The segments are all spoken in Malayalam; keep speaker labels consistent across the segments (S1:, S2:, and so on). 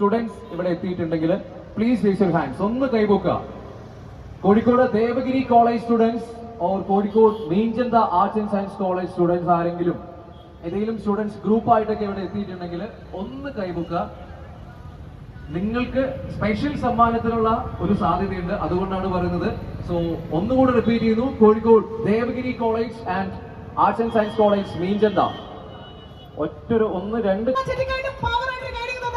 S1: സ്റ്റുഡൻസ് ഇവിടെ എത്തിയിട്ടുണ്ടെങ്കിൽ പ്ലീസ് റേസ് യുവർ ഹാൻഡ്സ് ഒന്ന് കൈപൊക്കുക Kozhikode Devagiri college students or Kozhikode Meenchantha arts and science college students ആരെങ്കിലും ഏതെങ്കിലും സ്റ്റുഡൻസ് ഗ്രൂപ്പ് ആയിട്ടൊക്കെ ഇവിടെ എത്തിയിട്ടുണ്ടെങ്കിൽ ഒന്ന് കൈപൊക്കുക നിങ്ങൾക്ക് സ്പെഷ്യൽ സമ്മാനത്തിനുള്ള ഒരു സാധ്യതയുണ്ട്. അതുകൊണ്ടാണ് പറയുന്നത്. സോ ഒന്നുകൂടെ റിപ്പീറ്റ് ചെയ്യുന്നു. Kozhikode Devagiri college and arts and science college Meenchantha ഒറ്റൊരു ഒന്ന് രണ്ട്.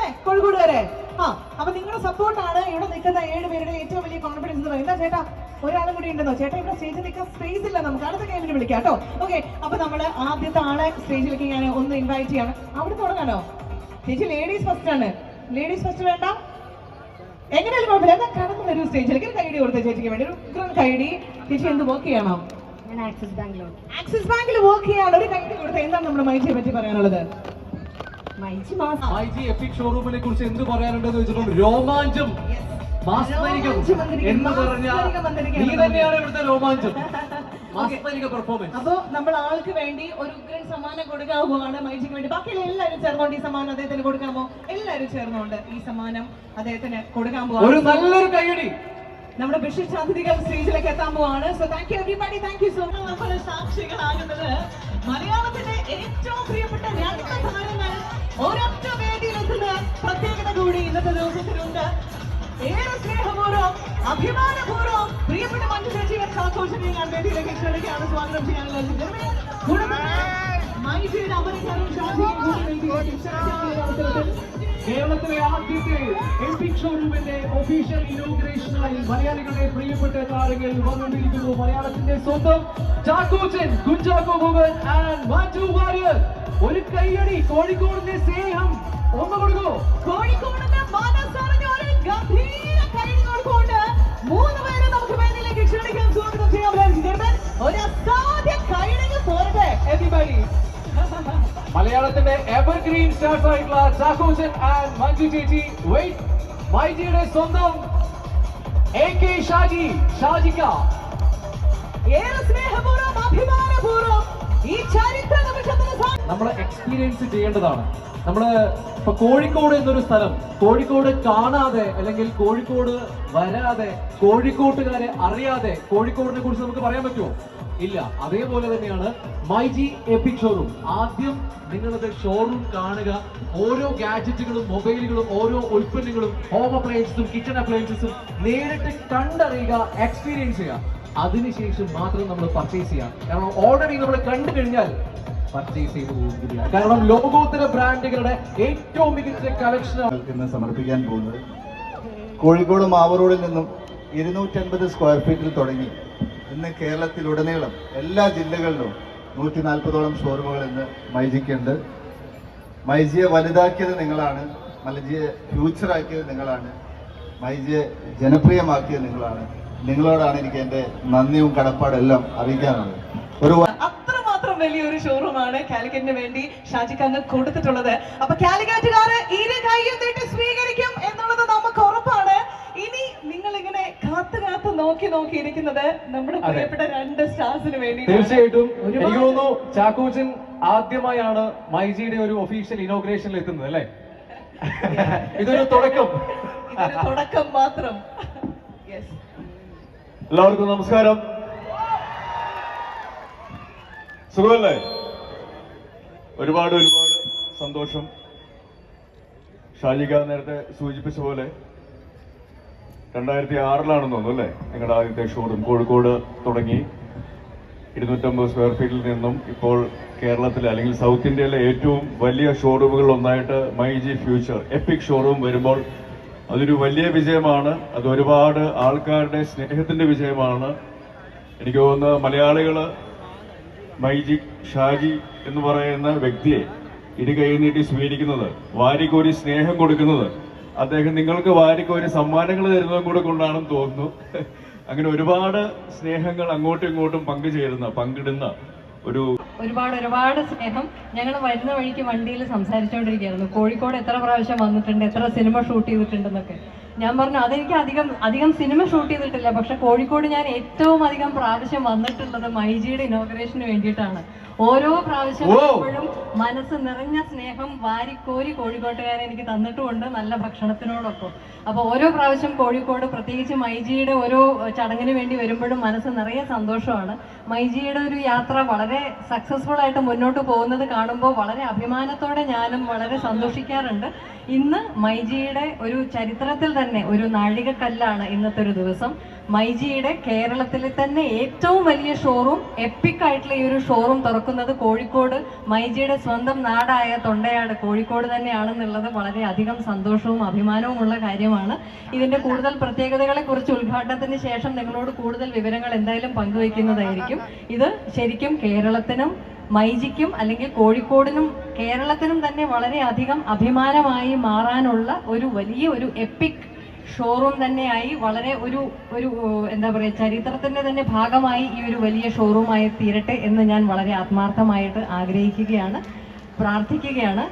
S2: ചെട്ടിക്കായിട്ട് കോഴിക്കോട് വരെ ആ അപ്പൊ നിങ്ങളുടെ സപ്പോർട്ടാണ് ഇവിടെ നിൽക്കുന്ന ഏഴ് പേരുടെ ഏറ്റവും വലിയ കോൺഫിഡൻസ് എന്ന് പറയുന്നത്. ചേട്ടാ ഒരാളും കൂടി ഉണ്ടെന്നോ ചേട്ടാ ഇവിടെ സ്റ്റേജിൽ നിൽക്കാൻ സ്പേസ് ഇല്ല. നമുക്ക് അടുത്ത ഗെയിമിന് വിളിക്കാം കേട്ടോ. ഓക്കെ അപ്പൊ നമ്മൾ ആദ്യത്തെ ആളെ സ്റ്റേജിലേക്ക് ഞാൻ ഒന്ന് ഇൻവൈറ്റ് ചെയ്യാണ്. അവിടെ തുടങ്ങാനോ ചേച്ചി ലേഡീസ് ഫസ്റ്റ് ആണ്. ലേഡീസ് ഫസ്റ്റ് വേണ്ട. എങ്ങനെയാലും കുഴപ്പമില്ല. എന്താ കടന്നു വരും സ്റ്റേജിലേക്ക് ഒരു കൈഡി കൊടുത്ത ചേച്ചിക്ക് വേണ്ടി. ഒരു ഉഗ്രൻ കൈഡി ചേച്ചി എന്ത് വർക്ക് ചെയ്യണോ?
S3: ഞാൻ ആക്സിസ് ബാങ്കിൽ
S2: ആക്സിസ് ബാങ്കിൽ വർക്ക് ചെയ്യാണ് ഒരു കൈഡി കൊടുത്ത. എന്താണ് നമ്മുടെ മൈൻഡിനെ പറ്റി പറയാനുള്ളത്?
S3: മൈജി
S1: എപ്പിക് ഷോറൂമിനെ കുറിച്ച് എന്ത് പറയാനുണ്ടെന്ന് വെച്ചിട്ടുണ്ട് രോമാഞ്ചം. മാസ്മരികം എന്ന് പറഞ്ഞ നീ തന്നെയാണ് ഇവിടുത്തെ രോമാഞ്ചം.
S2: അപ്പോ നമ്മൾ ആൾക്ക് വേണ്ടി ഒരു ഉഗ്രൻ സമ്മാനം കൊടുക്കാൻ പോവാണ് മൈജിക്ക് വേണ്ടി. ബാക്കിയുള്ള എല്ലാവരും ചേർന്നുകൊണ്ട് ഈ സമ്മാനം അദ്ദേഹത്തിന് കൊടുക്കാമോ എല്ലാവരും ചേർന്നുകൊണ്ട് ഈ സമ്മാനം അദ്ദേഹത്തിന് കൊടുക്കാൻ
S1: ഒരു
S2: പോവാണ്
S1: നല്ലൊരു കൈയടി
S2: നമ്മുടെ വിശിഷ്ട അതിഥികൾ സ്റ്റേജിലേക്ക് എത്താൻ പോവാണ്. So thank you everybody thank you so much നമ്മൾ സാക്ഷികളാകുന്നത് മലയാളത്തിന്റെ ഏറ്റവും പ്രിയപ്പെട്ട രണ്ട് താരങ്ങൾ ഒരൊറ്റ വേദിയിലെത്തുന്ന പ്രത്യേകത കൂടി ഇന്നത്തെ ദിവസത്തിലുണ്ട് ഏറെ സ്നേഹപൂർവം അഭിമാനപൂർവം പ്രിയപ്പെട്ട ചേച്ചിയെ സന്തോഷത്തെ ഞാൻ വേദിയിലേക്ക് ക്ഷണിക്കുകയാണ്. സ്വാഗതം ചെയ്യാനുള്ള മൈജിയുടെ
S1: കേരളത്തിലെ ആദ്യത്തെ എപ്പിക് ഷോറൂമിന്റെ ഒഫീഷ്യൽ ഇനോഗ്രേഷനായി മലയാളികളുടെ പ്രിയപ്പെട്ട താരങ്ങൾ വന്നുകൊണ്ടിരിക്കുന്നു. മലയാളത്തിന്റെ സ്വന്തം ചാക്കോച്ചൻ കുഞ്ചാക്കോ ഭവൻ ആൻഡ് മാറ്റു വാര്യർ. ഒരു കൈയടി കോഴിക്കോടിന്റെ സ്നേഹം ഒന്ന് കൊടുക്കൂ.
S2: കോഴിക്കോടിന്റെ മൂന്ന്
S1: മലയാളത്തിന്റെ എവർഗ്രീൻ സ്റ്റാർസ് ആയിട്ടുള്ള ചാക്കോച്ചൻ ആൻഡ് മഞ്ജു ചേച്ചി. വെയിറ്റ് മൈജിയുടെ സ്വന്തം എ കെ ഷാജി ഷാജിക്ക.
S2: ഏറെ സ്നേഹപൂർവം അഭിമാനപൂർവം ഈ ചരിത്ര നിമിഷത്തിന്
S1: നമ്മൾ എക്സ്പീരിയൻസ് ചെയ്യേണ്ടതാണ്. നമ്മൾ ഇപ്പൊ കോഴിക്കോട് എന്നൊരു സ്ഥലം കോഴിക്കോട് കാണാതെ അല്ലെങ്കിൽ കോഴിക്കോട് വരാതെ കോഴിക്കോട്ടുകാരെ അറിയാതെ കോഴിക്കോടിനെ കുറിച്ച് നമുക്ക് പറയാൻ പറ്റുമോ? ഇല്ല. അതേപോലെ തന്നെയാണ് മൈജി എപ്പിക് ഷോറൂം. ആദ്യം നിങ്ങളത് ഷോറൂം കാണുക. ഓരോ ഗാഡ്ജറ്റുകളും മൊബൈലുകളും ഓരോ ഉൽപ്പന്നങ്ങളും ഹോം അപ്ലയൻസും കിച്ചൺ അപ്ലയൻസും നേരിട്ട് കണ്ടറിയുക എക്സ്പീരിയൻസ് ചെയ്യുക. അതിനുശേഷം മാത്രം നമ്മൾ പർച്ചേസ് ചെയ്യാം കാരണം ഓൾറെഡി നമ്മൾ കണ്ടു കഴിഞ്ഞാൽ പർച്ചേസ് ചെയ്ത് പോകുന്നില്ല കാരണം ലോകോത്തര ബ്രാൻഡുകളുടെ ഏറ്റവും മികച്ച കളക്ഷൻ
S4: സമർപ്പിക്കാൻ പോകുന്നത് കോഴിക്കോട് മാവറോഡിൽ നിന്നും ഇരുന്നൂറ്റൻപത് സ്ക്വയർ ഫീറ്റിൽ തുടങ്ങി. ഇന്ന് കേരളത്തിലുടനീളം എല്ലാ ജില്ലകളിലും നൂറ്റി നാൽപ്പതോളം ഷോറൂമുകൾ ഇന്ന് മൈജിക്കുണ്ട് മൈജിയെ വലുതാക്കിയത് നിങ്ങളാണ്. മൈജിയെ ഫ്യൂച്ചറാക്കിയത് നിങ്ങളാണ്. മൈജിയെ ജനപ്രിയമാക്കിയത് നിങ്ങളാണ്. നിങ്ങളോടാണ് എനിക്ക് എന്റെ നന്ദിയും കടപ്പാടെല്ലാം അറിയിക്കാനുള്ളത്. ഒരു
S2: അത്രമാത്രം വലിയൊരു ഷോറൂമാണ് കാലിക്കറ്റിന് വേണ്ടി ഷാജിക്ക് അങ്ങ് കൊടുത്തിട്ടുള്ളത്. അപ്പൊ കാലിക്കറ്റുകാര് ഇരു കൈയും നീട്ടി സ്വീകരിക്കും എന്നുള്ളത് നമുക്ക് ഉറപ്പാണ്. ഇനി നിങ്ങൾ ഇങ്ങനെ കാത്തു കാത്തു നോക്കി നോക്കി ഇരിക്കുന്നത് നമ്മുടെ. പ്രിയപ്പെട്ട രണ്ട് സ്റ്റാർസിന് വേണ്ടി
S1: തീർച്ചയായിട്ടും. എനിക്ക് തോന്നുന്നു ചാക്കോച്ചൻ ആദ്യമായാണ് മൈജിയുടെ ഒരു ഒഫീഷ്യൽ ഇനോഗ്രേഷനിൽ എത്തുന്നത് അല്ലേ? ഇതൊരു തുടക്കം.
S2: തുടക്കം മാത്രം.
S5: എല്ലാവർക്കും നമസ്കാരം. സുഖമല്ലേ? ഒരുപാട് ഒരുപാട് സന്തോഷം. ഷാജിക നേരത്തെ സൂചിപ്പിച്ച പോലെ രണ്ടായിരത്തി ആറിലാണെന്ന് തോന്നുന്നു അല്ലേ? നിങ്ങളുടെ ആദ്യത്തെ ഷോറൂം കോഴിക്കോട് തുടങ്ങി. ഇരുന്നൂറ്റമ്പത് സ്ക്വയർ ഫീറ്റിൽ നിന്നും ഇപ്പോൾ കേരളത്തിലെ അല്ലെങ്കിൽ സൗത്ത് ഇന്ത്യയിലെ ഏറ്റവും വലിയ ഷോറൂമുകളിൽ ഒന്നായിട്ട് മൈജി ഫ്യൂച്ചർ എപ്പിക് ഷോറൂം വരുമ്പോൾ അതൊരു വലിയ വിജയമാണ്. അത് ഒരുപാട് ആൾക്കാരുടെ സ്നേഹത്തിന്റെ വിജയമാണ്. എനിക്ക് തോന്നുന്നത് മൈ മൈജി ഷാജി എന്ന് പറയുന്ന വ്യക്തിയെ ഇരു കൈ നീട്ടി സ്വീകരിക്കുന്നത് വാരിക്കോരി സ്നേഹം കൊടുക്കുന്നത് അദ്ദേഹം നിങ്ങൾക്ക് വാരിക്കോരി സമ്മാനങ്ങൾ തരുന്നതും കൂടെ കൊണ്ടാണെന്ന് തോന്നുന്നു. അങ്ങനെ ഒരുപാട് സ്നേഹങ്ങൾ അങ്ങോട്ടും ഇങ്ങോട്ടും പങ്കുചേരുന്ന പങ്കിടുന്ന ഒരു
S3: ഒരുപാട് ഒരുപാട് സ്നേഹം. ഞങ്ങൾ വരുന്ന വഴിക്ക് വണ്ടിയിൽ സംസാരിച്ചുകൊണ്ടിരിക്കുകയായിരുന്നു കോഴിക്കോട് എത്ര പ്രാവശ്യം വന്നിട്ടുണ്ട് എത്ര സിനിമ ഷൂട്ട് ചെയ്തിട്ടുണ്ടെന്നൊക്കെ. ഞാൻ പറഞ്ഞു അതെനിക്ക് അധികം അധികം സിനിമ ഷൂട്ട് ചെയ്തിട്ടില്ല. പക്ഷെ കോഴിക്കോട് ഞാൻ ഏറ്റവും അധികം പ്രാവശ്യം വന്നിട്ടുള്ളത് മൈജിയുടെ ഇനോഗ്രേഷന് വേണ്ടിയിട്ടാണ്. ഓരോ പ്രാവശ്യം എപ്പോഴും മനസ്സ് നിറഞ്ഞ സ്നേഹം വാരിക്കോരി കോഴിക്കോട്ടുകാരെ എനിക്ക് തന്നിട്ടുമുണ്ട് നല്ല ഭക്ഷണത്തിനോടൊപ്പം. അപ്പൊ ഓരോ പ്രാവശ്യം കോഴിക്കോട് പ്രത്യേകിച്ച് മൈജിയുടെ ഓരോ ചടങ്ങിന് വേണ്ടി വരുമ്പോഴും മനസ്സ് നിറയെ സന്തോഷമാണ്. മൈജിയുടെ ഒരു യാത്ര വളരെ സക്സസ്ഫുൾ ആയിട്ട് മുന്നോട്ട് പോകുന്നത് കാണുമ്പോൾ വളരെ അഭിമാനത്തോടെ ഞാനും വളരെ സന്തോഷിക്കാറുണ്ട്. ഇന്ന് മൈജിയുടെ ഒരു ചരിത്രത്തിൽ തന്നെ ഒരു നാഴികക്കല്ലാണ് ഇന്നത്തെ ഒരു ദിവസം. മൈജിയുടെ കേരളത്തിലെ തന്നെ ഏറ്റവും വലിയ ഷോറൂം എപ്പിക് ആയിട്ടുള്ള ഈ ഒരു ഷോറൂം തുറക്കുന്നത് കോഴിക്കോട്. മൈജിയുടെ സ്വന്തം നാടായ തൊണ്ടയാട് കോഴിക്കോട് തന്നെയാണെന്നുള്ളത് വളരെ അധികം സന്തോഷവും അഭിമാനവും ഉള്ള കാര്യമാണ്. ഇതിന്റെ കൂടുതൽ പ്രത്യേകതകളെ കുറിച്ച് ഉദ്ഘാടനത്തിന് ശേഷം നിങ്ങളോട് കൂടുതൽ വിവരങ്ങൾ എന്തായാലും പങ്കുവയ്ക്കുന്നതായിരിക്കും. ഇത് ശരിക്കും കേരളത്തിനും മൈജിക്കും അല്ലെങ്കിൽ കോഴിക്കോടിനും കേരളത്തിനും തന്നെ വളരെയധികം അഭിമാനമായി മാറാനുള്ള ഒരു വലിയ ഒരു എപ്പിക് ഷോറൂം തന്നെയായി വളരെ ഒരു ഒരു എന്താ പറയുക ചരിത്രത്തിന്റെ തന്നെ ഭാഗമായി ഈ ഒരു വലിയ ഷോറൂമായി തീരട്ടെ എന്ന് ഞാൻ വളരെ ആത്മാർത്ഥമായിട്ട് ആഗ്രഹിക്കുകയാണ് പ്രാർത്ഥിക്കുകയാണ്.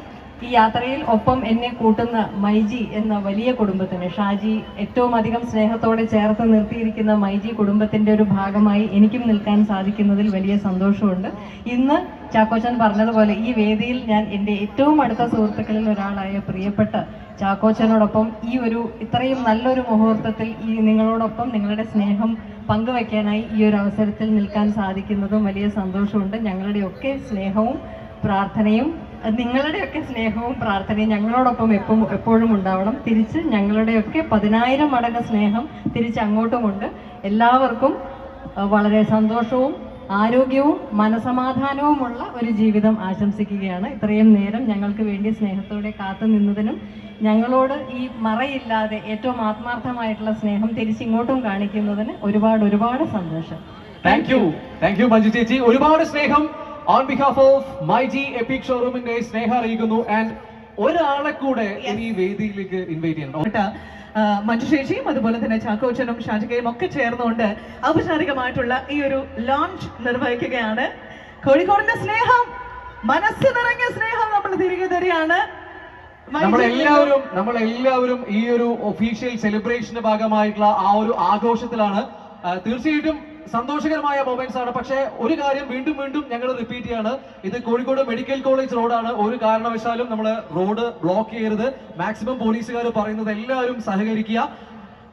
S3: ഈ യാത്രയിൽ ഒപ്പം എന്നെ കൂട്ടുന്ന മൈജി എന്ന വലിയ കുടുംബത്തിന് ഷാജി ഏറ്റവും അധികം സ്നേഹത്തോടെ ചേർത്ത് നിർത്തിയിരിക്കുന്ന മൈജി കുടുംബത്തിന്റെ ഒരു ഭാഗമായി എനിക്കും നിൽക്കാൻ സാധിക്കുന്നതിൽ വലിയ സന്തോഷമുണ്ട്. ഇന്ന് ചാക്കോച്ചൻ പറഞ്ഞതുപോലെ ഈ വേദിയിൽ ഞാൻ എന്റെ ഏറ്റവും അടുത്ത സുഹൃത്തുക്കളിൽ ഒരാളായ പ്രിയപ്പെട്ട ചാക്കോച്ചനോടൊപ്പം ഈ ഒരു ഇത്രയും നല്ലൊരു മുഹൂർത്തത്തിൽ ഈ നിങ്ങളോടൊപ്പം നിങ്ങളുടെ സ്നേഹം പങ്കുവെക്കാനായി ഈ ഒരു അവസരത്തിൽ നിൽക്കാൻ സാധിക്കുന്നതും വലിയ സന്തോഷമുണ്ട്. ഞങ്ങളുടെയൊക്കെ സ്നേഹവും പ്രാർത്ഥനയും നിങ്ങളുടെയൊക്കെ സ്നേഹവും പ്രാർത്ഥനയും ഞങ്ങളോടൊപ്പം എപ്പം എപ്പോഴും ഉണ്ടാവണം. തിരിച്ച് ഞങ്ങളുടെയൊക്കെ പതിനായിരം മടങ്ങ് സ്നേഹം തിരിച്ച് അങ്ങോട്ടുമുണ്ട്. എല്ലാവർക്കും വളരെ സന്തോഷവും ആരോഗ്യവും മനസമാധാനവുമുള്ള ഒരു ജീവിതം ആശംസിക്കുകയാണ്. ഇത്രയും നേരം ഞങ്ങൾക്ക് വേണ്ടി സ്നേഹത്തോടെ കാത്തു നിന്നതിനും ഞങ്ങളോട് ഈ മറയില്ലാതെ ഏറ്റവും ആത്മാർത്ഥമായിട്ടുള്ള സ്നേഹം തിരിച്ചിങ്ങോട്ടും കാണിക്കുന്നതിന് ഒരുപാട് ഒരുപാട് സന്തോഷം.
S1: Thank you thank you Manju ചേച്ചി. ഒരുപാട് സ്നേഹം. On behalf of myG epic ഷോറൂമിന്റെ സ്നേഹം അറിയിക്കുന്നു. ആൻഡ് ഒരാളെ കൂടെ ഈ വേദിയിലേക്ക് ഇൻവൈറ്റ് ചെയ്യണം.
S2: മഞ്ജുശേഷിയും മഞ്ജു ചേച്ചിയും അതുപോലെ തന്നെ ചാക്കോച്ചനും ഷാജികയും ഒക്കെ ചേർന്നുകൊണ്ട് ഔപചാരികമായിട്ടുള്ള ഈ ഒരു ലോഞ്ച് നിർവഹിക്കുകയാണ്. കോഴിക്കോടിന്റെ സ്നേഹം മനസ്സ് നിറഞ്ഞ സ്നേഹം നമ്മൾ തിരികെ തരികയാണ്.
S1: നമ്മളെല്ലാവരും നമ്മളെല്ലാവരും ഈ ഒരു ഒഫീഷ്യൽ സെലിബ്രേഷന്റെ ഭാഗമായിട്ടുള്ള ആ ഒരു ആഘോഷത്തിലാണ്. തീർച്ചയായിട്ടും സന്തോഷകരമായ മൊമെന്റ്സ് ആണ്. പക്ഷേ ഒരു കാര്യം വീണ്ടും വീണ്ടും ഞങ്ങൾ റിപ്പീറ്റ് ചെയ്യാണ്. ഇത് കോഴിക്കോട് മെഡിക്കൽ കോളേജ് റോഡാണ് ഒരു കാരണവശാലും നമ്മൾ റോഡ് ബ്ലോക്ക് ചെയ്യരുത്. മാക്സിമം പോലീസുകാർ പറയുന്നത് എല്ലാവരും സഹകരിക്കുക.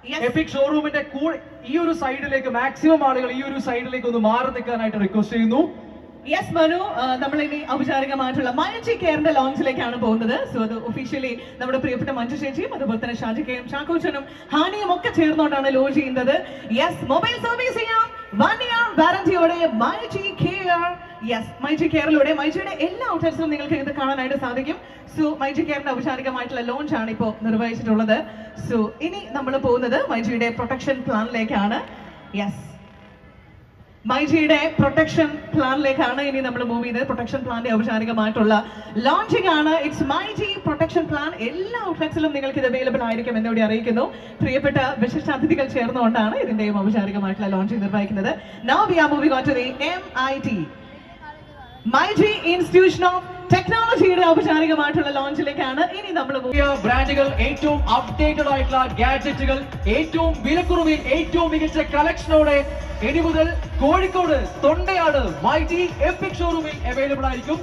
S2: എപിക്
S1: എപ്പിക് ഷോറൂമിന്റെ കൂടെ ഈ ഒരു സൈഡിലേക്ക് മാക്സിമം ആളുകൾ ഈ ഒരു സൈഡിലേക്ക് ഒന്ന് മാറി നിൽക്കാനായിട്ട് റിക്വസ്റ്റ് ചെയ്യുന്നു.
S2: യെസ് മനു നമ്മളിനി ഔപചാരികമായിട്ടുള്ള മഞ്ജി കെയറിന്റെ ലോഞ്ചിലേക്കാണ് പോകുന്നത്. സോ അത് ഒഫീഷ്യലി നമ്മുടെ പ്രിയപ്പെട്ട മഞ്ജു ചേച്ചിയും അതുപോലെ തന്നെ ഷാജിക്കയും ചാക്കോച്ചനും ഹാനിയും ഒക്കെ ചേർന്നുകൊണ്ടാണ് ലോഞ്ച് ചെയ്യുന്നത്. യെസ് മൊബൈൽ സർവീസ് ചെയ്യാം. വൺ ഇയർ വാറന്റിയോടെ മൈജി കെയർ. യെസ് മൈജി കെയറിലൂടെ മൈജിയുടെ എല്ലാ ഔട്ട്ലെറ്റ്സിലും നിങ്ങൾക്ക് ഇത് കാണാനായിട്ട് സാധിക്കും. സോ മൈജി കെയറിന്റെ ഔപചാരികമായിട്ടുള്ള ലോഞ്ച് ആണ് ഇപ്പോൾ നിർവഹിച്ചിട്ടുള്ളത്. സോ ഇനി നമ്മൾ പോകുന്നത് മൈജിയുടെ പ്രൊട്ടക്ഷൻ പ്ലാനിലേക്കാണ് യെസ് മൈജിയുടെ പ്രൊട്ടക്ഷൻ പ്ലാനിലേക്കാണ് ഇനി നമ്മൾ മൂവ് ചെയ്തത്. പ്രൊട്ടക്ഷൻ പ്ലാന്റെ ഔപചാരികമായിട്ടുള്ള ലോഞ്ചിങ് ആണ്. It's myG protection plan. എല്ലാ ഔട്ട്ലെറ്റ്സിലും നിങ്ങൾക്ക് ഇത് അവൈലബിൾ ആയിരിക്കും എന്നോട് അറിയിക്കുന്നു. പ്രിയപ്പെട്ട വിശിഷ്ട അതിഥികൾ ചേർന്നുകൊണ്ടാണ് ഇതിന്റെയും ഔപചാരികമായിട്ടുള്ള ലോഞ്ചിങ് നിർവഹിക്കുന്നത്. Now we are moving on to the M I T myG institution of ടെക്നോളജിയുടെ ഔപചാരികമായിട്ടുള്ള ലോഞ്ചിലേക്കാണ് ഇനി നമ്മൾ
S1: ബ്രാൻഡുകൾ ഏറ്റവും അപ്ഡേറ്റഡ് ആയിട്ടുള്ള ഗാഡ്ജറ്റുകൾ ഏറ്റവും വിലക്കുറവിൽ ഏറ്റവും മികച്ച കളക്ഷനോടെ ഇനി മുതൽ കോഴിക്കോട് തൊണ്ടയാട് മൈജി എപ്പിക് ഷോറൂമിൽ അവൈലബിൾ ആയിരിക്കും.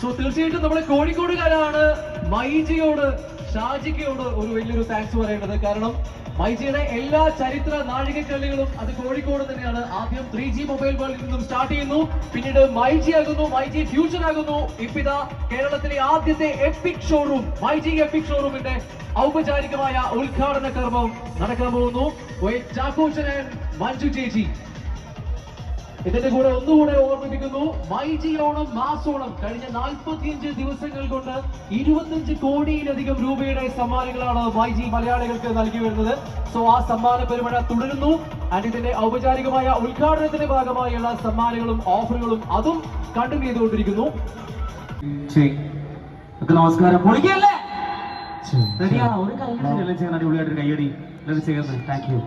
S1: സോ തീർച്ചയായിട്ടും നമ്മുടെ കോഴിക്കോടുകാരാണ് മൈജിയോട് ഷാജിക്കയോട് ഒരു വലിയൊരു താങ്ക്സ് പറയേണ്ടത്. കാരണം മൈജിയുടെ എല്ലാ ചരിത്ര നാഴികക്കല്ലുകളും അത് കോഴിക്കോട് തന്നെയാണ്. ആദ്യം ത്രീ ജി മൊബൈൽ വേൾഡിൽ നിന്നും സ്റ്റാർട്ട് ചെയ്യുന്നു. പിന്നീട് മൈജി ആകുന്നു മൈജി ഫ്യൂച്ചർ ആകുന്നു. ഇപ്പിത കേരളത്തിലെ ആദ്യത്തെ എപ്പിക് ഷോറൂം മൈജി എപ്പിക് ഷോറൂമിന്റെ ഔപചാരികമായ ഉദ്ഘാടന കർമ്മം നടക്കാൻ പോകുന്നു. മഞ്ജു ചേച്ചി. ഇതിന്റെ കൂടെ ഒന്നുകൂടെ ഓർമ്മിപ്പിക്കുന്നു. വൈജി ഓണം മാസോണം കഴിഞ്ഞ നാൽപ്പത്തിയഞ്ച് ദിവസങ്ങൾ കൊണ്ട് ഇരുപത്തിയഞ്ച് കോടിയിലധികം രൂപയുടെ സമ്മാനങ്ങളാണ് വൈജി മലയാളികൾക്ക് നൽകി വരുന്നത്. സോ ആ സമ്മാന പെരുമഴ തുടരുന്നു. ആൻഡ് ഇതിന്റെ ഔപചാരികമായ ഉദ്ഘാടനത്തിന്റെ ഭാഗമായുള്ള സമ്മാനങ്ങളും ഓഫറുകളും അതും കണ്ടിന്യൂ ചെയ്തുകൊണ്ടിരിക്കുന്നു.
S6: നമസ്കാരം. ഒരു കൈയടി അടിപൊളിയായിട്ട് കൈയടി ചേർന്ന് താങ്ക് യു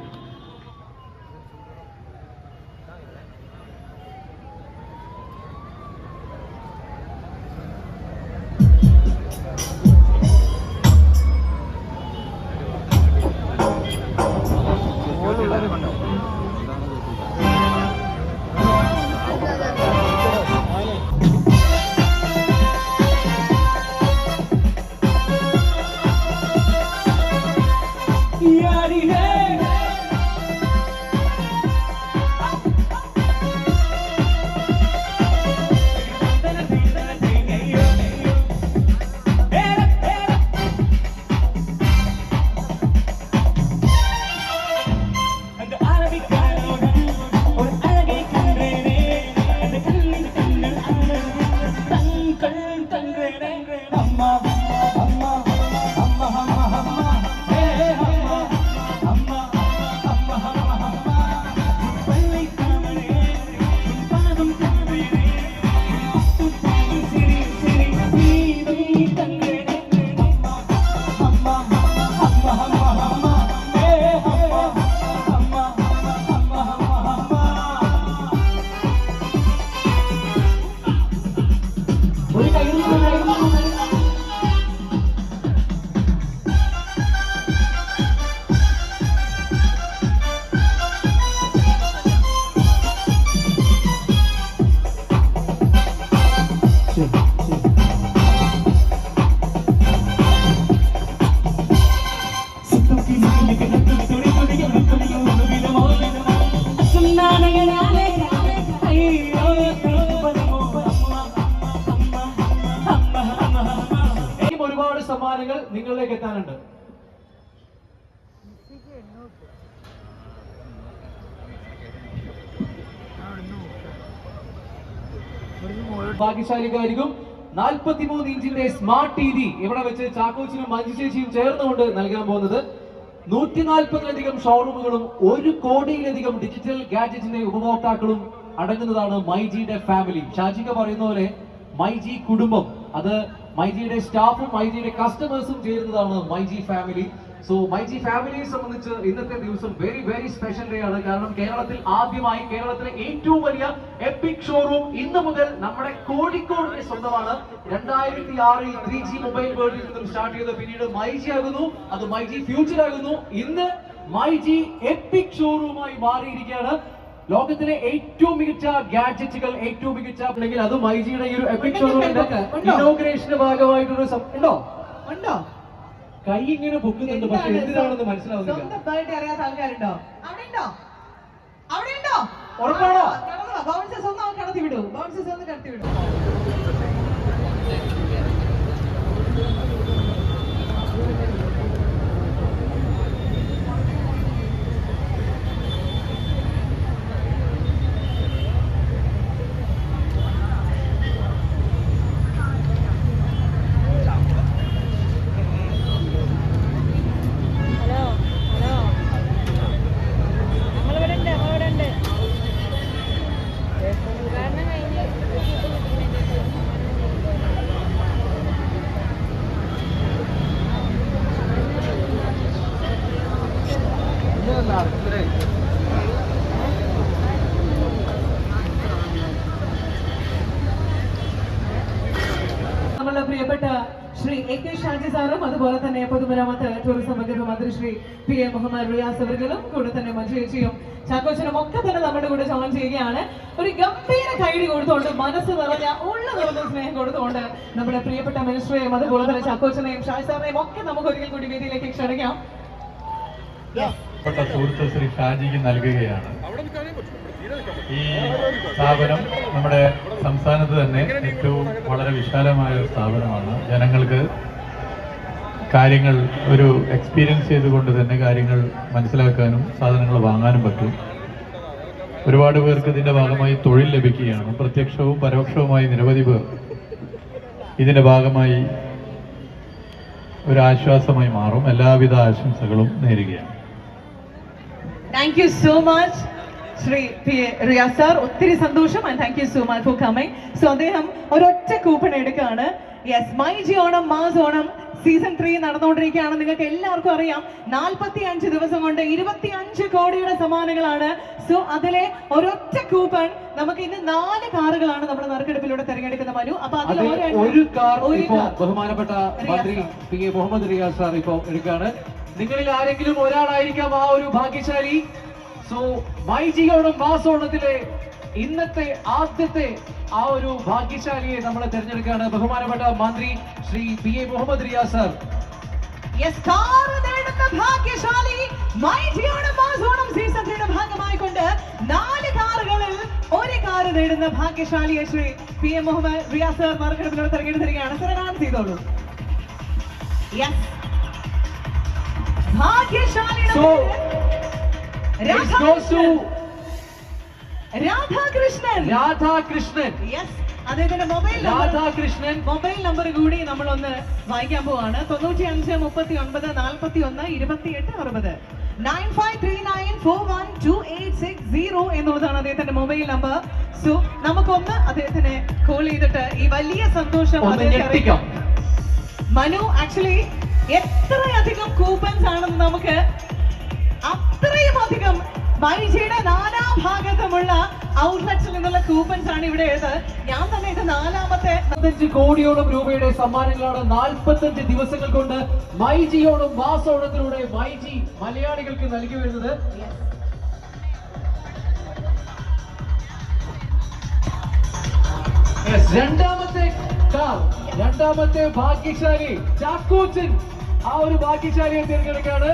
S1: ഭാഗ്യശാലികാരിക്കും നാൽപ്പത്തിമൂന്ന് ഇഞ്ചിന്റെ സ്മാർട്ട് ടി വി ഇവിടെ വെച്ച് ചാക്കോച്ചിനും മഞ്ജു ചേർന്നുകൊണ്ട് നൽകാൻ പോകുന്നത്. നൂറ്റി നാൽപ്പതിലധികം ഷോറൂമുകളും ഒരു കോടിയിലധികം ഡിജിറ്റൽ ഗാഡ്ജറ്റിന്റെ ഉപഭോക്താക്കളും അടങ്ങുന്നതാണ് മൈജിയുടെ ഫാമിലി. ഷാജിക പറയുന്ന പോലെ മൈജി കുടുംബം അത് മൈജിയുടെ സ്റ്റാഫും മൈജിയുടെ കസ്റ്റമേഴ്സും ചേരുന്നതാണ് മൈജി ഫാമിലി. സോ മൈജി ഫാമിലിയെ സംബന്ധിച്ച് ഇന്നത്തെ ദിവസം വെരി വെരി സ്പെഷ്യൽ ഡേ ആണ്. കാരണം കേരളത്തിൽ ആദ്യമായി കേരളത്തിലെ ഏറ്റവും വലിയ എപ്പിക് ഷോറൂം ഇന്ന് മുതൽ നമ്മുടെ കോഴിക്കോടിന്റെ സ്വന്തമാണ്. രണ്ടായിരത്തി ആറിൽ ത്രീ ജി മൊബൈൽ വേൾഡിൽ നിന്നും സ്റ്റാർട്ട് ചെയ്ത് പിന്നീട് മൈജി ആകുന്നു. അത് മൈജി ഫ്യൂച്ചർ ആകുന്നു. ഇന്ന് മൈജി എപ്പിക് ഷോറൂമായി മാറിയിരിക്കുകയാണ്. ലോകത്തിലെ ഏറ്റവും മികച്ച ഗാഡ്ജറ്റുകൾ ഏറ്റവും മികച്ച അല്ലെങ്കിൽ അത് മൈജിയുടെ ഈ ഒരു എപ്പിക് ഷോറൂമിന്റെ? ഇനോഗ്രേഷന്റെ ഭാഗമായിട്ടൊരു ഉണ്ടോ?
S2: ഉണ്ടോ?
S1: കൈ ഇങ്ങനെ പൊക്കുന്നുണ്ട്. പക്ഷെ എന്തിനാണെന്ന് മനസ്സിലാവുന്നില്ല.
S2: സ്വന്തം അറിയാത്ത ആൾക്കാരുണ്ടോ? അവിടെ ഉണ്ടോ അവിടെ ഉണ്ടോ
S1: ഉറപ്പാണോ?
S2: ബൗൺസേഴ്സ് ഒന്ന് അവൻ കടത്തി വിടൂ. ബൗൺസേഴ്സ് ഒന്ന് കടത്തി വിടൂ. വന്നിട്ടുള്ള പ്രിയപ്പെട്ട ശ്രീ എ കെ ഷാജി സാറും അതുപോലെ തന്നെ പൊതുമരാമത്ത് ടൂറിസം വകുപ്പ് മന്ത്രി ശ്രീ പി എ മുഹമ്മദ് റിയാസ് അവர்களுം കൂടെ തന്നെ മഞ്ജു ചാക്കോച്ചനും ഒക്കെ തന്നെ നമ്മുടെ കൂടെ ജോയിൻ ചെയ്യുകയാണ്. ഒരു ഗംഭീര കൈഡി കൊടുത്തുകൊണ്ട് മനസ്സ് നിറഞ്ഞ ഉള്ള നിറഞ്ഞ സ്നേഹം കൊടുത്തുകൊണ്ട് നമ്മുടെ പ്രിയപ്പെട്ട മിനിസ്റ്ററെയും അതുപോലെ തന്നെ ചാക്കോച്ചനെയും ഷാജി സാറിനെയും ഒക്കെ നമുക്ക് ഒരിക്കൽ കൂടി വേദിയിലേക്ക് ക്ഷണിക്കാം.
S7: സുഹൃത്ത് ശ്രീ ഷാജിക്ക് നൽകുകയാണ്. ഈ സ്ഥാപനം നമ്മുടെ സംസ്ഥാനത്ത് തന്നെ ഏറ്റവും വളരെ വിശാലമായ ഒരു സ്ഥാപനമാണ്. ജനങ്ങൾക്ക് കാര്യങ്ങൾ ഒരു എക്സ്പീരിയൻസ് ചെയ്തുകൊണ്ട് തന്നെ കാര്യങ്ങൾ മനസ്സിലാക്കാനും സാധനങ്ങൾ വാങ്ങാനും പറ്റും. ഒരുപാട് പേർക്ക് ഇതിന്റെ ഭാഗമായി തൊഴിൽ ലഭിക്കുകയാണ്. പ്രത്യക്ഷവും പരോക്ഷവുമായി നിരവധി പേർ ഇതിന്റെ ഭാഗമായി ഒരു ആശ്വാസമായി മാറും. എല്ലാവിധ ആശംസകളും നേരുകയാണ്.
S2: Thank you so much Shri P A Riyas sir ഒത്തിരി സന്തോഷം and thank you so much for coming so അദ്ദേഹം ഒരൊറ്റ കൂപ്പൺ എടുക്കുകയാണ്. Yes my G Onam mass Onam season three നടന്നുകൊണ്ടിരിക്കുകയാണ്. നിങ്ങൾക്ക് എല്ലാവർക്കും അറിയാം. നാൽപ്പത്തി അഞ്ച് ദിവസം കൊണ്ട് ഇരുപത്തി അഞ്ച് കോടിയുടെ സമ്മാനങ്ങളാണ്. സോ അതിലെ ഒരൊറ്റ കൂപ്പൺ നമുക്ക് ഇന്ന് നാല് കാറുകളാണ് നമ്മുടെ നറുക്കെടുപ്പിലൂടെ തിരഞ്ഞെടുക്കുന്ന മനു. അപ്പൊ അതിൽ
S1: ഒരു കാർ ഇപ്പോ ബഹുമാനപ്പെട്ട മന്ത്രി P A Muhammad Riyas sir ഇപ്പോ എടുക്കുകയാണ്. നിങ്ങളിൽ ആരെങ്കിലും ഒരാളായിരിക്കാം ആ ഒരു ഭാഗ്യശാലി. സോ മൈജിയോണം വാസോണത്തിലെ ഇന്നത്തെ ആദ്യത്തെ ആ ഒരു ഭാഗ്യശാലിയെ നമ്മൾ തിരഞ്ഞെടുക്കുകയാണ് ബഹുമാനപ്പെട്ട മന്ത്രി Shri P A Muhammad Riyas sir.
S2: ഭാഗ്യശാലി വാസോണം ഭാഗമായിക്കൊണ്ട് നാല് കാറുകളിൽ ഒരു കാറ് നേടുന്ന ഭാഗ്യശാലിയെ Shri P M Muhammad Riyas sir നറുക്കെടുപ്പിലൂടെ തിരഞ്ഞെടുത്തിരിക്കുകയാണ്. സർ അനൗൺസ് ചെയ്തോളൂ. യെസ് ഭാഗ്യശാലിയുടെ
S1: It goes to
S2: Radhakrishnan.
S1: Radhakrishnan.
S2: Yes അദ്ദേഹത്തിന്റെ mobile number
S1: Radhakrishnan.
S2: Mobile number കൂടി നമ്മൾ ഒന്ന് വാങ്ങിക്കാൻ പോവാണ്. തൊണ്ണൂറ്റി അഞ്ച് മുപ്പത്തി ഒൻപത് നാൽപ്പത്തി ഒന്ന് ഇരുപത്തി എട്ട് അറുപത്. Nine five three nine four one two eight six zero എന്നുള്ളതാണ് അദ്ദേഹത്തിന്റെ മൊബൈൽ നമ്പർ. സോ നമുക്കൊന്ന് അദ്ദേഹത്തിനെ കോൾ ചെയ്തിട്ട് ഈ വലിയ സന്തോഷം അദ്ദേഹത്തെ മനു ആക്ച്വലി എത്രയധികം കൂപ്പൺസ് ആണെന്ന് നമുക്ക് അത്രയും അധികം മൈജിയുടെ നാനാഭാഗത്തുമുള്ള ഔട്ട്ലെറ്റ്സിൽ നിന്നുള്ള കൂപ്പൺസ് ആണ് ഇവിടെ ഉള്ളത്. ഞാൻ തന്നെ ഇത് നാലാമത്തെ
S1: നാൽപ്പത്തഞ്ച് കോടിയോളം രൂപയുടെ സമ്മാനങ്ങളാണ് നാൽപ്പത്തഞ്ച് ദിവസങ്ങൾ കൊണ്ട് വൈജിയോടും മാസോണത്തിലൂടെ മൈജി മലയാളികൾക്ക് നൽകി വരുന്നത്. രണ്ടാമത്തെ കാർ രണ്ടാമത്തെ ഭാഗ്യശാലി ചാക്കോച്ചൻ. ആ ഒരു ഭാഗ്യശാലിയെ തിരഞ്ഞെടുക്കാണ്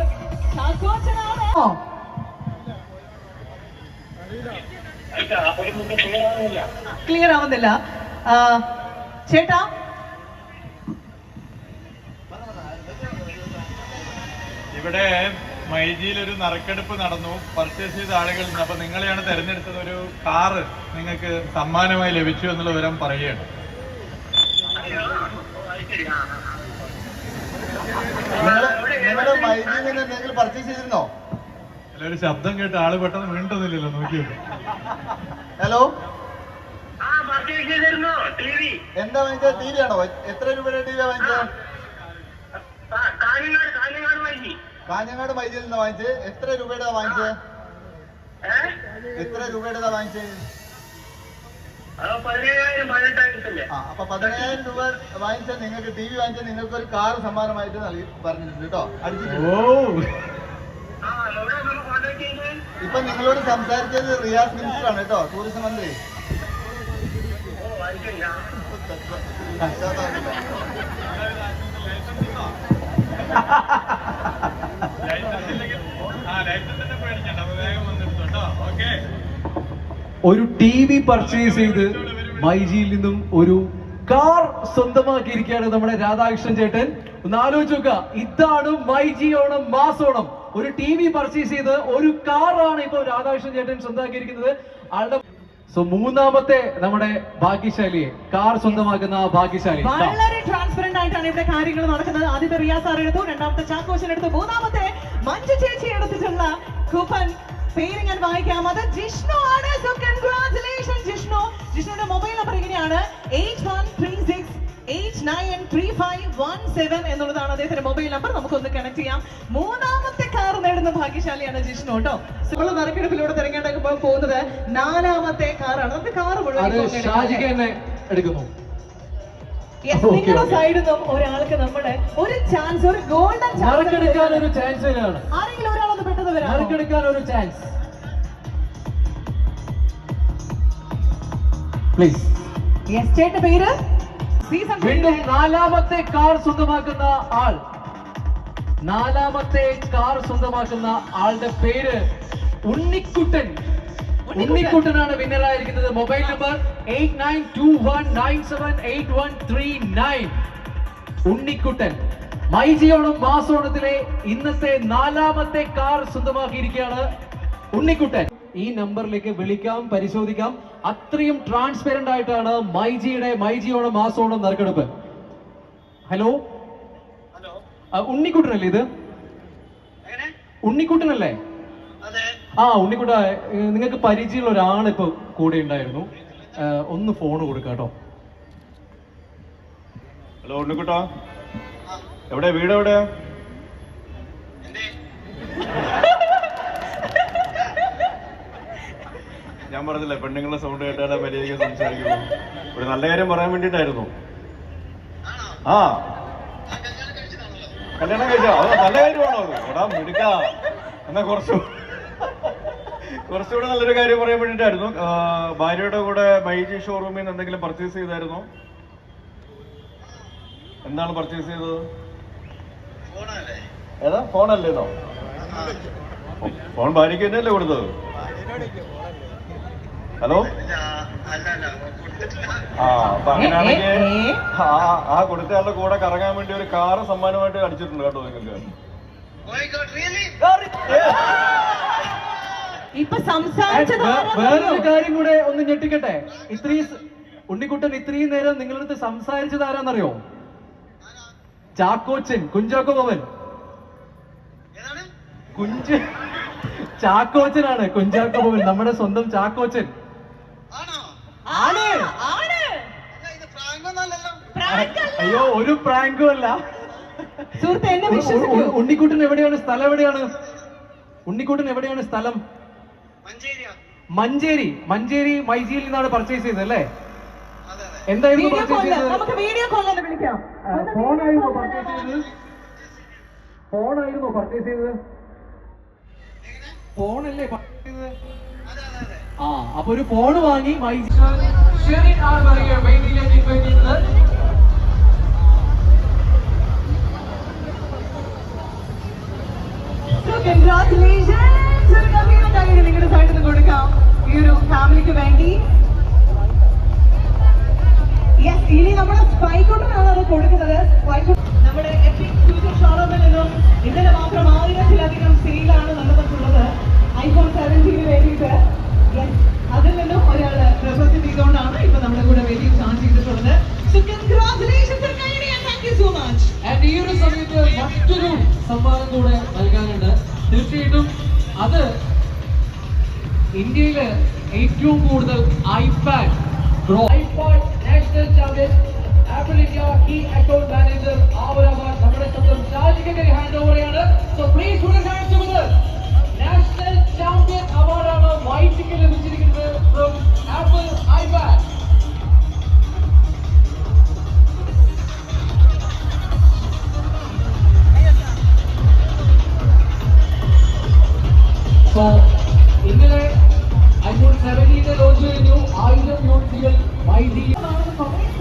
S2: ക്ലിയർ ആവുന്നില്ല. ചേട്ടാ?
S7: ഇവിടെ മൈജിയിൽ ഒരു നറുക്കെടുപ്പ് നടന്നു. പർച്ചേസ് ചെയ്ത ആളുകൾ അപ്പൊ നിങ്ങളെയാണ് തെരഞ്ഞെടുത്തത്. ഒരു കാറ് നിങ്ങൾക്ക് സമ്മാനമായി ലഭിച്ചു എന്നുള്ള വിവരം പറയുകയാണ്.
S4: നിങ്ങൾ നിങ്ങൾ മൈജിയിൽ നിന്ന് എന്തെങ്കിലും പർച്ചേസ് ചെയ്തിരുന്നോ?
S7: അല്ല ഒരു ശബ്ദം കേട്ട് ആൾ പെട്ടെന്ന് വീണ്ടൊന്നില്ലല്ലോ നോക്കിയത്
S4: ഹലോ എന്താ വാങ്ങിച്ചത്? ടി വി ആണോ? എത്ര രൂപയുടെ ടി വി വാങ്ങിച്ചത്? കാഞ്ഞങ്ങാട് മൈജിയിൽ നിന്ന് വാങ്ങിച്ചത്? എത്ര രൂപയുടെ വാങ്ങിച്ചത്? എത്ര രൂപയുടെ വാങ്ങിച്ചത്? ആ അപ്പൊ പതിനായിരം രൂപ വാങ്ങിച്ചാൽ നിങ്ങൾക്ക് ടി വി വാങ്ങിച്ചാൽ നിങ്ങൾക്ക് ഒരു കാർ സമ്മാനമായിട്ട് നൽകി പറഞ്ഞിട്ടുണ്ട് കേട്ടോ. അടിച്ചിട്ടുണ്ട്. ഇപ്പൊ നിങ്ങളോട് സംസാരിച്ചത് റിയാസ് മിനിസ്റ്റർ ആണ് കേട്ടോ ടൂറിസം മന്ത്രി.
S7: ലൈസൻസ് ഇല്ലെങ്കിൽ ആ ലൈസൻസിന്റെ പേടിക്കണ്ട അപ്പൊ വേഗം വന്നെടുത്തോട്ടോ. ഓക്കെ.
S1: ഒരു ടി വി പർച്ചേസ് ചെയ്ത് മൈജിയിൽ നിന്നും ഒരു കാർ സ്വന്തമാക്കിയിരിക്കുകയാണ് നമ്മുടെ രാധാകൃഷ്ണൻ ചേട്ടൻ. ഒന്ന് ആലോചിച്ച് നോക്കുക. ഇതാണ് മൈജി ഓണം മാസ് ഓണം. ഒരു ടി വി പർച്ചേസ് ചെയ്ത് ഒരു കാറാണ് ഇപ്പൊ രാധാകൃഷ്ണൻ ചേട്ടൻ സ്വന്തമാക്കിയിരിക്കുന്നത്. ആളുടെ സോ മൂന്നാമത്തെ നമ്മുടെ ഭാഗ്യശാലിയെ കാർ സ്വന്തമാക്കുന്ന ഭാഗ്യശാലി.
S2: വളരെ ട്രാൻസ്പെറന്റ് ആയിട്ടാണ് ഇവിടെ കാര്യങ്ങൾ നടക്കുന്നത്. ആദ്യത്തെ റിയാസ് സാർ എടുത്തു രണ്ടാമത്തെ ചാക്കോശൻ എടുത്തു മൂന്നാമത്തെ മഞ്ജു ചേച്ചി എടുത്തിട്ടുള്ള കൂപ്പൺ പേര് ഞാൻ വായിക്കാം അത് ജിഷ്ണു ആണ്. So congratulation Jishnu. ജിഷ്ണുയുടെ mobile number എങ്ങനെയാണ് eight one three six eight nine three five one seven എന്നുള്ളതാണ് അദ്ദേഹത്തിന്റെ മൊബൈൽ നമ്പർ നമുക്കൊന്ന് കണക്ട് ചെയ്യാം. മൂന്നാമത്തെ കാർ നേടുന്ന ഭാഗ്യശാലിയാണ് ജിഷ്ണു കേട്ടോ. നമ്മൾ നറുക്കെടുപ്പിലൂടെ തിരഞ്ഞെടുക്കുമ്പോൾ പോകുന്നത് നാലാമത്തെ കാറാണ് നമുക്ക് കാർ മുഴുവൻ നിങ്ങളുടെ സൈഡിൽ നിന്നും ഒരാൾക്ക് നമ്മുടെ ഒരു ചാൻസ് ഒരു ഗോൾഡൻ ചാൻസ് ആരെങ്കിലും ഒരാളൊന്ന് പെട്ടെന്ന്
S1: നറുക്കെടുക്കാൻ ഒരു ചാൻസ് പ്ലീസ്
S2: യെസ് പേര്? സീസൺ
S1: വീണ്ടും നാലാമത്തെ കാർ സ്വന്തമാക്കുന്ന ആൾ. നാലാമത്തെ കാർ സ്വന്തമാക്കുന്ന ആളുടെ പേര് ഉണ്ണിക്കുട്ടൻ. ഉണ്ണിക്കുട്ടനാണ് വിന്നർ ആയിരിക്കുന്നത്. Mobile number eight nine two one nine seven eight one three nine. Unnikuttan. മൈജിയോണം മാസോണത്തിലെ ഇന്നത്തെ നാലാമത്തെ കാർ സ്വന്തമാക്കിയിരിക്കുകയാണ് ഉണ്ണിക്കുട്ടൻ. ഈ നമ്പറിലേക്ക് വിളിക്കാം പരിശോധിക്കാം. അത്രയും ട്രാൻസ്പെറന്റ് ആയിട്ടാണ് മൈജിയുടെ മൈജിയോണം മാസോണം നറുക്കെടുപ്പ്. ഹലോ? ഉണ്ണിക്കുട്ടനല്ലേ ഇത്? ഉണ്ണിക്കുട്ടനല്ലേ? ആ ഉണ്ണിക്കുട്ട നിങ്ങൾക്ക് പരിചയമുള്ള ഒരാൾ ഇപ്പൊ കൂടെ ഉണ്ടായിരുന്നു. ഒന്ന് ഫോൺ കൊടുക്കാട്ടോ.
S5: ഹലോ ഉണ്ണിക്കുട്ടാ. എവിടെ? വീട് എവിടെ? ഞാൻ പറഞ്ഞില്ല പെണ്ണുങ്ങളുടെ സൗണ്ട് കേട്ടാണ് മര്യാദയ്ക്ക് സംസാരിക്കുന്നു ഒരു നല്ല കാര്യം പറയാൻ വേണ്ടിട്ടായിരുന്നു ആ. കല്യാണം കഴിച്ചോ? അത് നല്ല കാര്യമാണോ അത്? എടാ മിടുക്ക. എന്നാ കുറച്ചു കുറച്ചുകൂടെ നല്ലൊരു കാര്യം പറയാൻ വേണ്ടിട്ടായിരുന്നു ആ, ഭാര്യയുടെ കൂടെ മൈജി ഷോറൂമിൽ നിന്ന് എന്തെങ്കിലും പർച്ചേസ് ചെയ്തായിരുന്നോ? എന്താണ് പർച്ചേസ് ചെയ്തത്? ഏതാ? ഫോണല്ലേന്നോ ഫോൺ ഭാര്യയ്ക്ക് തന്നെയല്ലേ കൊടുത്തത്? ഹലോ? ആ അപ്പൊ അങ്ങനെയാണെങ്കിൽ. ആ ആ കൊടുത്തയാളുടെ കൂടെ കറങ്ങാൻ വേണ്ടി ഒരു കാറ് സമ്മാനമായിട്ട് അടിച്ചിട്ടുണ്ട് കേട്ടോ നിങ്ങൾക്ക്.
S2: ഇപ്പൊ സംസാരിച്ചത്?
S1: വേറൊരു കാര്യം കൂടെ ഒന്ന് ഞെട്ടിക്കട്ടെ. ഇത്രയും ഉണ്ണിക്കുട്ടൻ ഇത്രയും നേരം നിങ്ങളുടെ അടുത്ത് സംസാരിച്ചത് ആരാന്നറിയോ? ചാക്കോച്ചൻ കുഞ്ചാക്കോ ഭവൻ കുഞ്ച് ചാക്കോച്ചനാണ് കുഞ്ചാക്കോ ഭവൻ നമ്മുടെ സ്വന്തം ചാക്കോച്ചൻ. ആണ്. അയ്യോ ഒരു പ്രാങ്കും അല്ല. ഉണ്ണിക്കൂട്ടൻ എവിടെയാണ്? സ്ഥലം എവിടെയാണ്? ഉണ്ണിക്കൂട്ടൻ എവിടെയാണ് സ്ഥലം? മഞ്ചേരി മഞ്ചേരി മൈജിയിൽ നിന്നാണ് പർച്ചേസ് ചെയ്തത് അല്ലേ? എന്തായിരുന്നു പർച്ചേസ് ചെയ്തത്?
S2: വിളിക്കാം
S1: ഫോണായിരുന്നു പർച്ചേസ്. ചെയ്തത്? ഫോണായിരുന്നു പർച്ചേസ് ചെയ്തത്? ഫോണല്ലേ ആ അപ്പൊ ഒരു ഫോൺ വാങ്ങി
S2: നിങ്ങളുടെ സൈഡിൽ നിന്ന് കൊടുക്കാം. ഈ ഒരു ഫാമിലിക്ക് വേണ്ടി. ഇനി നമ്മുടെ സ്പൈക്കോട്ടിനാണ് അത് കൊടുക്കുന്നത്. നമ്മുടെ എപ്പിക് ഫ്യൂച്ചർ ഷോറൂമിൽ നിന്നും ഇന്നലെ മാത്രം ആയിരത്തിലധികം സെയിലാണ് നടന്നിട്ടുള്ളത്. ഐഫോൺ സെവന്റീന് വേണ്ടിയിട്ട്. അതിൽ നിന്നും ഒരാൾ റെപ്രസെന്റ് ചെയ്തുകൊണ്ടാണ് ഇപ്പൊ നമ്മുടെ കൂടെ വേണ്ടി ചാർജ് ചെയ്തിട്ടുള്ളത്.
S1: ഈ ഒരു സമയത്ത് മറ്റൊരു സമ്മാനം കൂടെ നൽകാനുണ്ട്. തീർച്ചയായിട്ടും അത് ഇന്ത്യയിൽ ഏറ്റവും കൂടുതൽ iPad iPad national champion Apple India key account manager ആ നമ്മുടെ സ്വന്തം ഷാജിക്ക് hand ഓവറാണ് so please hands with national champion അവാർഡാണ് വൈറ്റിക്ക് ലഭിച്ചിരിക്കുന്നത് ഫ്രം ആപ്പിൾ ഐപാഡ് സോ ഇന്നലെ ഐഫോൺ സെവന്റീന്റെ ലോഞ്ച് കഴിഞ്ഞു. ആയിരം യൂണിറ്റുകൾ വൈദ്യുതി
S2: കുറേ